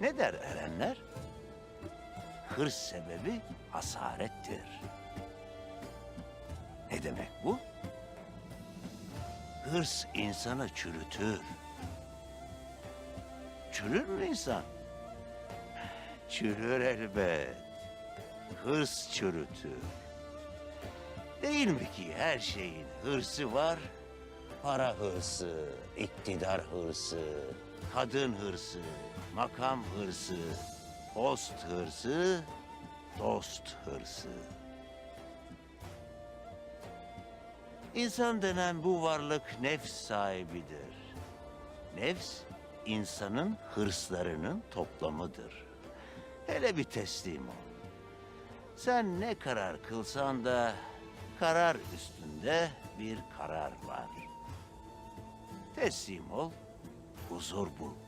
Ne der erenler? Hırs sebebi hasarettir. Ne demek bu? Hırs insanı çürütür. Çürür mü insan? Çürür elbet. Hırs çürütür. Değil mi ki her şeyin hırsı var? Para hırsı, iktidar hırsı, kadın hırsı, makam hırsı, post hırsı, dost hırsı. İnsan denen bu varlık nefs sahibidir. Nefs, insanın hırslarının toplamıdır. Hele bir teslim ol. Sen ne karar kılsan da karar üstünde bir karar var. Teslim ol, huzur bul.